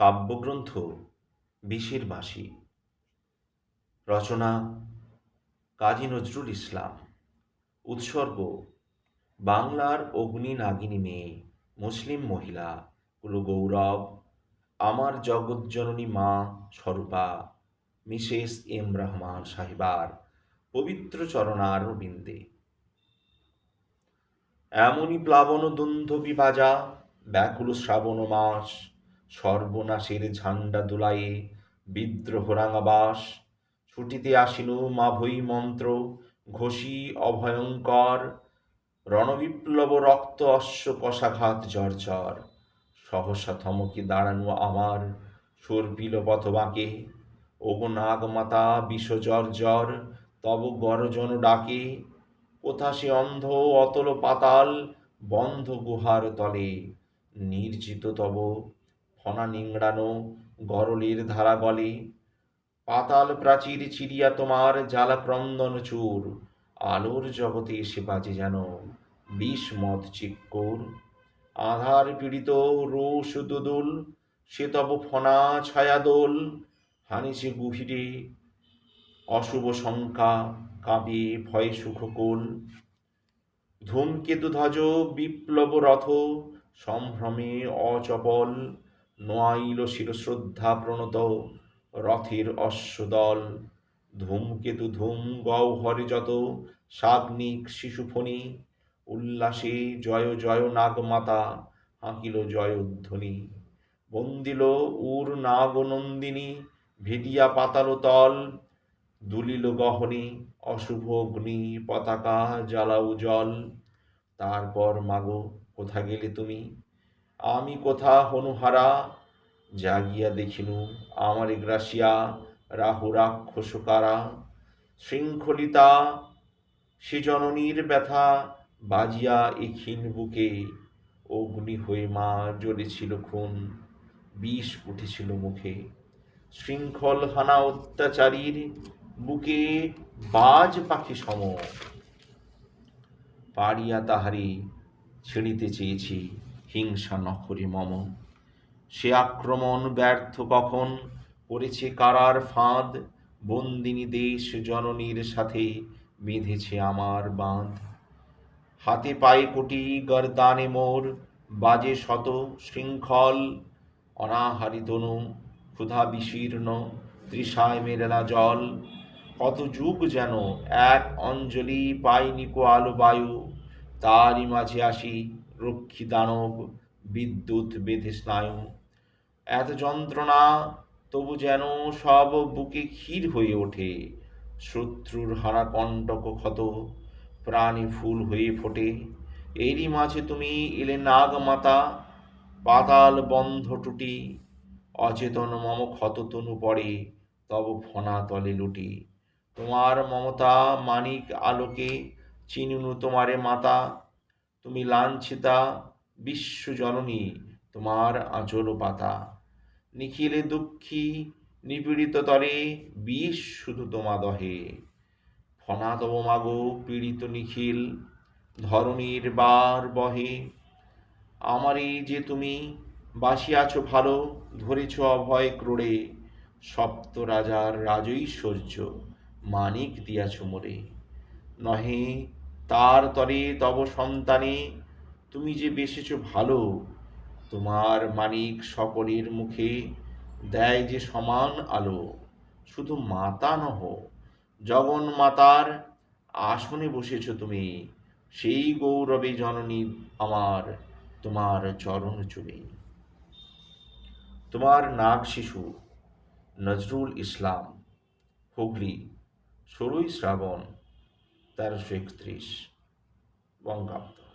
কাব্যগ্রন্থ বিষের বাসী রচনা কাজী নজরুল ইসলাম। উৎসর্গ, বাংলার অগ্নি নাগিনী মেয়ে, মুসলিম মহিলা কুলো গৌরব আমার জগজ্জননী মা স্বরূপা, মিসেস এম রহমান সাহেবার পবিত্র চরণার বিন্দে এমনই প্লাবন দুন্ধবি বাজা ব্যাকুল শ্রাবণ মাস সর্বনাশের ঝান্ডা দুলায়ে বিদ্রোহ রাঙাবাস, ছুটিতে আসিনু মাভৈ মন্ত্র, ঘোষী অভয়ঙ্কর, রণবিপ্লব রক্ত অশ্ব কষাঘাত জর্জর সহসা থমকে দাঁড়ানো আমার সর্পিল পথ বাঁকে ওগো নাগমাতা বিষ জর্জর তব গর্জন ডাকে, কোথা সে অন্ধ অতল পাতাল, বন্ধ গুহার তলে, নির্জিত তব ফনা নিংড়ানো, গরলের ধারা গলে পাতাল প্রাচীর চিরিয়া তোমার জ্বালা চূর, আলোর জগতে এসে বাজে যেন বিষ মদ চিক্কোর। আধার পীড়িত রোষ দুদুল, সে তব ফনা ছায়া দোল, হানিছে গুহিরে অশুভ শঙ্কা, কাঁপে ভয়ে সুখকোল। ধূমকেতু ধ্বজ, বিপ্লব রথ, সম্ভ্রমে অচপল নোয়াইল শিরশ্রদ্ধা প্রণত রথের অশ্বদল। ধূমকেতু ধূম গহ্বরে যত সাগ্নিক শিশুফণি, উল্লাসে জয় জয় নাগমাতা, হাঁকিল জয়ধ্বনি বন্দিল উর নাগনন্দিনী ভিডিয়া পাতাল তল, দুলিল গহনে অশুভ অগ্নি পতাকা জ্বালাও জল। তারপর মাগো, কোথা গেলে তুমি? আমি কোথা হনুহারা জাগিয়া দেখিনু আমার গ্রাসিয়া রাহু রাক্ষস কারা? শৃঙ্খলিতা সে জননীর ব্যথা, বাজিয়া এখিন বুকে অগ্নি হয়ে মা জ্বলেছিল খুন, বিষ উঠেছিল মুখে। শৃঙ্খল হানা অত্যাচারীর বুকে বাজ পাখি সম পারিয়া তাহারি ছিঁড়িতে চেয়েছি। হিংসা নখরে মম। সে আক্রমণ ব্যর্থ কখন? করেছে কারার ফাঁদ? বন্দিনী দেশ জননীর সাথে বেঁধেছে আমার বাঁধ। হাতে পায়ে কোটি গরদানে মোর, বাজে শত শৃঙ্খল। অনাহারি তনু ক্ষুধা বিশীর্ণ, তৃষায় মেরেলা জল। কত যুগ যেন এক অঞ্জলি পাইনি কো আলো বায়ু। তারই মাঝে আসি রক্ষী দানব, বিদ্যুৎ বেঁধে স্নায়ু। এত যন্ত্রণা, তবু যেন সব বুকে ক্ষীর হয়ে ওঠে। শত্রুর হারা কণ্টক ক্ষত, প্রাণী ফুল হয়ে ফোটে। এরই মাঝে তুমি এলে নাগ মাতা পাতাল বন্ধ টুটি। অচেতন মম ক্ষত তনু পড়ে, তব ফনা তলে লুটি। তোমার মমতা মানিক আলোকে, চিনুনু তোমারে মাতা। তুমি লাঞ্ছিতা বিশ্ব জননী তোমার আঁচল পাতা। নিখিলে দুঃখী, নিপীড়িত তরে, বিষ শুধু তোমা দহে। ফনা তব মাগো পীড়িত নিখিল, ধরণীর বার বহে। আমারে যে তুমি বাসিয়াছ ভালো, ধরেছ অভয় ক্রোড়ে। সপ্ত রাজার রাজৈশ্বর্য মানিক দিয়াছ মোরে। নহে তার তরে তব সন্তানে, তুমি যে বেসেছ ভালো, তোমার মানিক সকলের মুখে দেয় যে সমান আলো। শুধু মাতা নহ, জগন মাতার আসনে বসেছ তুমি, সেই গৌরবে জননী আমার তোমার চরণ চুমে। তোমার নাগ শিশু নজরুল ইসলাম, হুগলি ষোলোই শ্রাবণ tarjektrish, Bom Gautam.